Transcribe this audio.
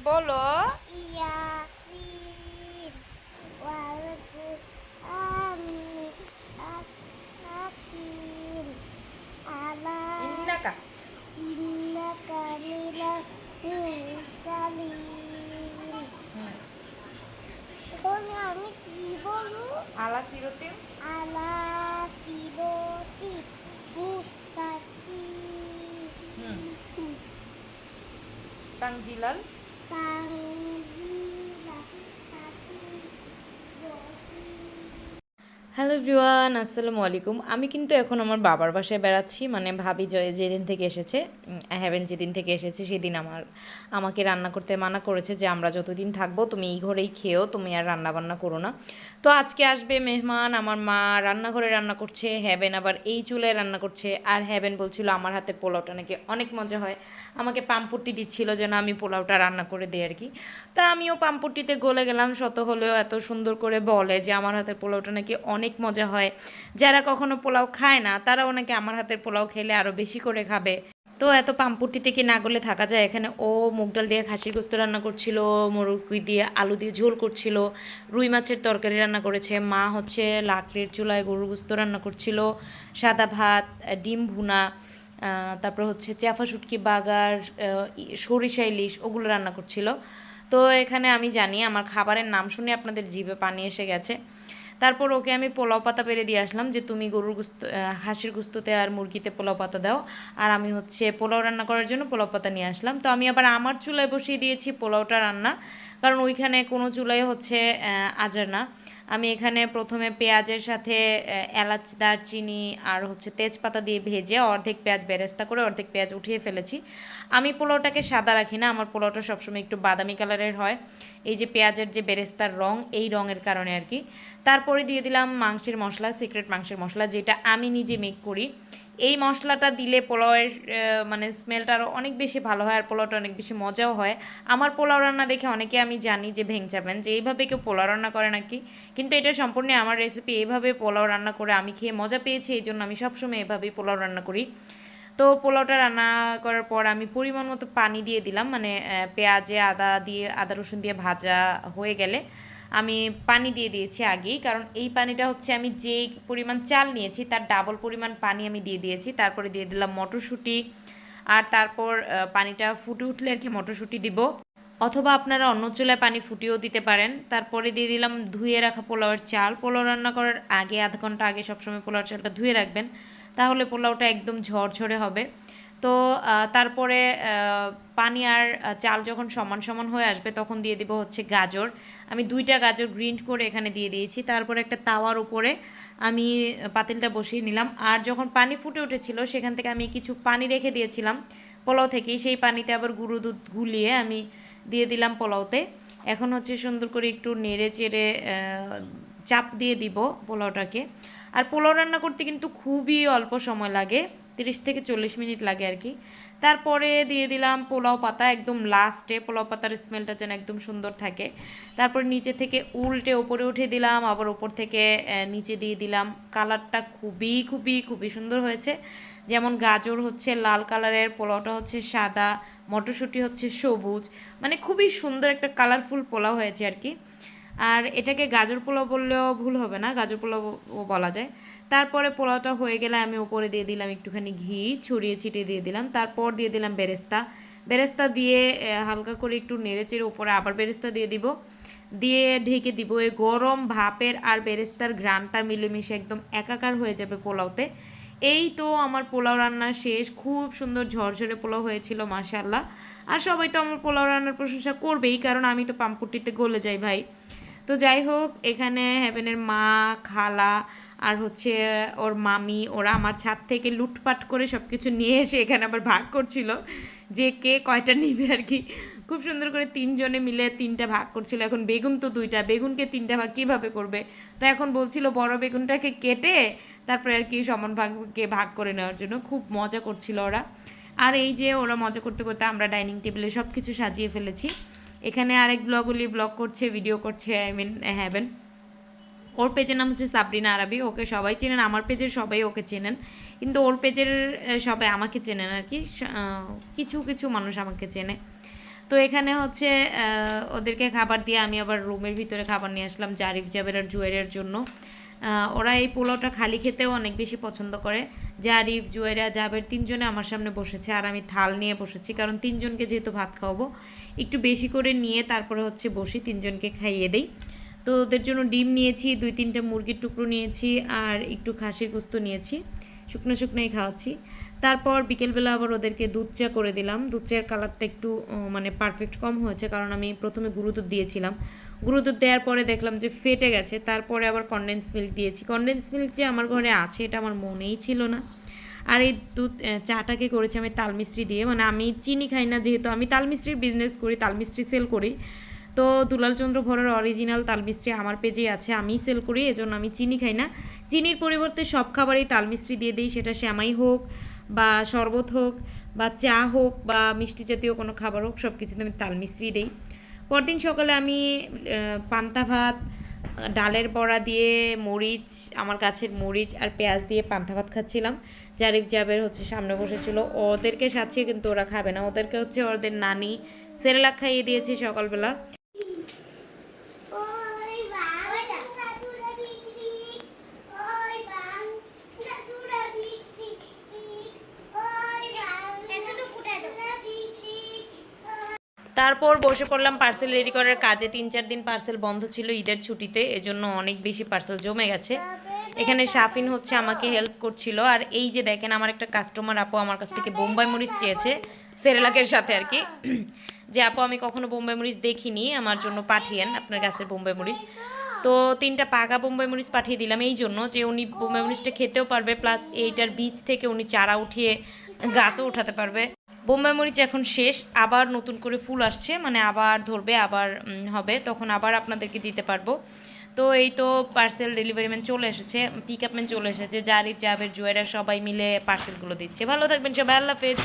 Bolo? Iya, sin. Walaupun ami hakim. Allah. Innaka. Innaka minal mursalin. Hmm. Pokoknya ami jibol lu. Ala sirotim? Ala. Mustaqim. Hmm. Tanjilan? Hello everyone আসসালামু আলাইকুম। আমি কিন্তু এখন আমার বাবার বাসায় বেড়াচ্ছি। মানে ভাবি জয় যেদিন থেকে এসেছে হ্যাভেন যেদিন থেকে এসেছে, সেদিন আমার, আমাকে রান্না করতে মানা করেছে যে আমরা যতদিন থাকব, তুমি এই ঘরেই খেয়েও, তুমি আর রান্না বান্না করো না। তো আজকে আসবে মেহমান, আমার মা রান্নাঘরে রান্না করছে হ্যাবেন আবার এই চুলায় রান্না করছে। আর হ্যাভেন বলছিল, আমার হাতের পোলাওটা নাকি অনেক মজা হয়। আমাকে পাম্পুটি দিচ্ছিল যেন আমি পোলাওটা রান্না করে দিই আর কি। তা আমিও পাম্পুটিতে গলে গেলাম, শত হলেও এত সুন্দর করে বলে যে, আমার হাতের পোলাওটা নাকি অনেক মজা হয়। যারা কখনো পোলাও খায় না, তারাও নাকি আমার হাতের পোলাও খেলে আরও বেশি করে খাবে। তো এত পাম্পুটিতে কি না গলে থাকা যায়? এখানে ও মুগ ডাল দিয়ে খাসির গোস্ত রান্না করছিল, মুরগি দিয়ে আলু দিয়ে ঝোল করছিল, রুই মাছের তরকারি রান্না করেছে, মা হচ্ছে লাকড়ির চুলায় গরুর গোস্ত রান্না করছিল, সাদা ভাত, ডিম ভুনা তারপর হচ্ছে চাফা শুটকি বাগার সরিষা ইলিশ, ওগুলো রান্না করছিল। তো এখানে আমি জানি, আমার খাবারের নাম শুনে আপনাদের জিভে পানি এসে গেছে। তারপর ওকে আমি পোলাও পাতা পেরে দিয়ে আসলাম যে তুমি গরুর গুস্ত হাসির গুস্ততে আর মুরগিতে পোলাও পাতা দাও। আর আমি হচ্ছে পোলাও রান্না করার জন্য পোলাও পাতা নিয়ে আসলাম। তো আমি আবার আমার চুলায় বসিয়ে দিয়েছি পোলাওটা রান্না। কারণ ওইখানে কোনো চুলায় হচ্ছে আজার না। আমি এখানে প্রথমে পেঁয়াজের সাথে এলাচ, দারচিনি আর হচ্ছে তেজপাতা দিয়ে ভেজে অর্ধেক পেঁয়াজ বেরেস্তা করে অর্ধেক পেঁয়াজ উঠিয়ে ফেলেছি। আমি পোলাওটাকে সাদা রাখি না, আমার পোলাওটা সবসময় একটু বাদামি কালারের হয়। এই যে পেঁয়াজের যে বেরেস্তার রং, এই রঙের কারণে আর কি। তারপরে দিয়ে দিলাম মাংসের মশলা, সিক্রেট মাংসের মশলা, যেটা আমি নিজে মেক করি। এই মশলাটা দিলে পোলাওয়ের মানে স্মেলটা আরও অনেক বেশি ভালো হয় আর পোলাওটা অনেক বেশি মজাও হয়। আমার পোলাও রান্না দেখে অনেকে আমি জানি যে ভেঙ যাবেন যে এইভাবে কেউ পোলাও রান্না করে নাকি? কিন্তু এটা সম্পূর্ণ আমার রেসিপি এইভাবে পোলাও রান্না করে আমি খেয়ে মজা পেয়েছি, এই জন্য আমি সবসময় এভাবেই পোলাও রান্না করি। তো পোলাওটা রান্না করার পর আমি পরিমাণ মতো পানি দিয়ে দিলাম মানে পেঁয়াজে আদা দিয়ে, আদা রসুন দিয়ে ভাজা হয়ে গেলে। আমি পানি দিয়ে দিয়েছি আগেই, কারণ এই পানিটা হচ্ছে আমি যেই পরিমাণ চাল নিয়েছি তার ডাবল পরিমাণ পানি আমি দিয়ে দিয়েছি। তারপরে দিয়ে দিলাম মটরশুঁটি আর তারপর পানিটা ফুটে উঠলে আর কি মটরশুঁটি দিব। অথবা আপনারা অন্য চুলায় পানি ফুটিয়েও দিতে পারেন। তারপরে দিয়ে দিলাম ধুয়ে রাখা পোলাওয়ের চাল। পোলাও রান্না করার আগে, আধ ঘণ্টা আগে সবসময় পোলাওর চালটা ধুয়ে রাখবেন। তাহলে পোলাওটা একদম ঝরঝরে হবে। তো তারপরে পানি আর চাল যখন সমান সমান হয়ে আসবে, তখন দিয়ে দিব হচ্ছে গাজর। আমি দুইটা গাজর গ্রিন্ড করে এখানে দিয়ে দিয়েছি। তারপর একটা তাওয়ার উপরে আমি পাতিলটা বসিয়ে নিলাম। আর যখন পানি ফুটে উঠেছিল, সেখান থেকে আমি কিছু পানি রেখে দিয়েছিলাম পোলাও থেকেই। সেই পানিতে আবার গুঁড়ো দুধ গুলিয়ে আমি দিয়ে দিলাম পোলাওতে। এখন হচ্ছে সুন্দর করে একটু নেড়ে চেড়ে চাপ দিয়ে দিব পোলাওটাকে। আর পোলাও রান্না করতে কিন্তু খুবই অল্প সময় লাগে, তিরিশ থেকে চল্লিশ মিনিট লাগে আর কি। তারপরে দিয়ে দিলাম পোলাও পাতা, একদম লাস্টে পোলাও পাতার স্মেলটা যেন একদম সুন্দর থাকে। তারপর নিচে থেকে উল্টে ওপরে উঠে দিলাম, আবার ওপর থেকে নিচে দিয়ে দিলাম। কালারটা খুবই খুবই খুবই সুন্দর হয়েছে। যেমন গাজর হচ্ছে লাল কালারের, পোলাওটা হচ্ছে সাদা, মটরশুঁটি হচ্ছে সবুজ মানে খুবই সুন্দর একটা কালারফুল পোলাও হয়েছে আর কি। আর এটাকে গাজর পোলাও বললেও ভুল হবে না, গাজর পোলাও বলা যায়। তারপরে পোলাওটা হয়ে গেলে আমি উপরে দিয়ে দিলাম একটুখানি ঘি, ছড়িয়ে ছিটিয়ে দিয়ে দিলাম। তারপর দিয়ে দিলাম বেরেস্তা। বেরেস্তা দিয়ে হালকা করে একটু নেড়ে চেড়ে উপরে আবার বেরেস্তা দিয়ে দিব। দিয়ে ঢেকে দিব এই গরম ভাপের আর বেরেস্তার ঘ্রাণটা মিলেমিশে একদম একাকার হয়ে যাবে পোলাওতে। এই তো আমার পোলাও রান্না শেষ। খুব সুন্দর ঝরঝরে পোলাও হয়েছিল মাশাল্লাহ আর সবাই তো আমার পোলাও রান্নার প্রশংসা করবেই, কারণ আমি তো পাম্পুটিতে গলে যাই ভাই। তো যাই হোক, এখানে হ্যাভেনের মা, খালা, আর হচ্ছে ওর মামি, ওরা আমার ছাদ থেকে লুটপাট করে সব কিছু নিয়ে এসে এখানে আবার ভাগ করছিল। যে কে কয়টা নিবে আর কি। খুব সুন্দর করে তিনজনে মিলে তিনটা ভাগ করছিল। এখন বেগুন তো দুইটা, বেগুনকে তিনটা ভাগ কীভাবে করবে? তো এখন বলছিল বড় বেগুনটাকে কেটে তারপরে আর কি সমান ভাগকে ভাগ করে নেওয়ার জন্য। খুব মজা করছিল ওরা। আর এই যে ওরা মজা করতে করতে আমরা ডাইনিং টেবিলে সব কিছু সাজিয়ে ফেলেছি। এখানে আরেক ব্লগুলি ব্লগ করছে ভিডিও করছে আই মিন হ্যাভেন ওর পেজের নাম হচ্ছে সাবরিনা আরবি। ওকে সবাই চেনেন, আমার পেজের সবাই ওকে চেনেন। কিন্তু ওর পেজের সবাই আমাকে চেনেন আর কি। কিছু কিছু মানুষ আমাকে চেনে। তো এখানে হচ্ছে ওদেরকে খাবার দিয়ে আমি আবার রুমের ভিতরে খাবার নিয়ে আসলাম জারিফ জাবের আর জুয়েরের জন্য। ওরা এই পোলাওটা খালি খেতেও অনেক বেশি পছন্দ করে। জারিফ, জুয়েরা, জাবের তিনজনে আমার সামনে বসেছে আর আমি থাল নিয়ে বসেছি, কারণ তিনজনকে যেহেতু ভাত খাওয়াবো, একটু বেশি করে নিয়ে তারপরে হচ্ছে বসি, তিনজনকে খাইয়ে দেই। তো ওদের জন্য ডিম নিয়েছি, দুই তিনটে মুরগির টুকরো নিয়েছি আর একটু খাসির গুস্ত নিয়েছি। শুকনো শুকনোই খাওয়াচ্ছি। তারপর বিকেলবেলা আবার ওদেরকে দুধ চা করে দিলাম। দুধ চায়ের কালারটা একটু মানে পারফেক্ট কম হয়েছে কারণ আমি প্রথমে গুঁড়ো দুধ দিয়েছিলাম। গুঁড়ো দুধ দেওয়ার পরে দেখলাম যে ফেটে গেছে। তারপরে আবার কনডেন্স মিল্ক দিয়েছি। কনডেন্স মিল্ক যে আমার ঘরে আছে এটা আমার মনেই ছিল না। আর এই দুধ চাটাকে করেছি আমি তালমিস্ত্রি দিয়ে। মানে আমি চিনি খাই না যেহেতু আমি তালমিস্ত্রির বিজনেস করি, তালমিস্ত্রি সেল করি। তো দুলালচন্দ্র ভরের অরিজিনাল তাল তালমিস্ত্রি আমার পেজে আছে, আমি সেল করি, এজন্য আমি চিনি খাই না। চিনির পরিবর্তে সব খাবারেই তাল তালমিস্ত্রি দিয়ে দিই, সেটা শ্যামাই হোক বা শরবত হোক বা চা হোক বা মিষ্টি জাতীয় কোনো খাবার হোক, সব কিছুতে আমি তাল তালমিস্ত্রি দিই। পরদিন সকালে আমি পান্তা ভাত, ডালের বড়া দিয়ে মরিচ, আমার গাছের মরিচ আর পেঁয়াজ দিয়ে পান্তা ভাত খাচ্ছিলাম। জারিফ জাবের হচ্ছে সামনে বসেছিল, ওদেরকে সাথে কিন্তু ওরা খাবে না, ওদেরকে হচ্ছে ওদের নানি সেরেলাক খাইয়ে দিয়েছে সকালবেলা। তারপর বসে পড়লাম পার্সেল রেডি করার কাজে। তিন, চার দিন পার্সেল বন্ধ ছিল ঈদের ছুটিতে, এজন্য অনেক বেশি পার্সেল জমে গেছে। এখানে শাফিন হচ্ছে আমাকে হেল্প করছিল। আর এই যে দেখেন, আমার একটা কাস্টমার আপু আমার কাছ থেকে বোম্বাই মরিচ চেয়েছে, সেরেলাকের সাথে আর কি। যে আপু, আমি কখনো বোম্বাই মরিচ দেখিনি, আমার জন্য পাঠিয়েন আপনার গাছের বোম্বাই মরিচ। তো তিনটা পাকা বোম্বাই মরিচ পাঠিয়ে দিলাম এই জন্য যে উনি বোম্বাই মরিচটা খেতেও পারবে প্লাস এইটার বীজ থেকে উনি চারা উঠিয়ে গাছও উঠাতে পারবে। বোম্বাই মরিচ এখন শেষ, আবার নতুন করে ফুল আসছে মানে আবার ধরবে, আবার হবে, তখন আবার আপনাদেরকে দিতে পারব। তো এই তো পার্সেল ডেলিভারি ম্যান চলে এসেছে পিক আপ ম্যান চলে এসেছে জারি জাবের জুয়েরা সবাই মিলে পার্সেলগুলো দিচ্ছে। ভালো থাকবেন সবাই, আল্লাহ হাফেজ।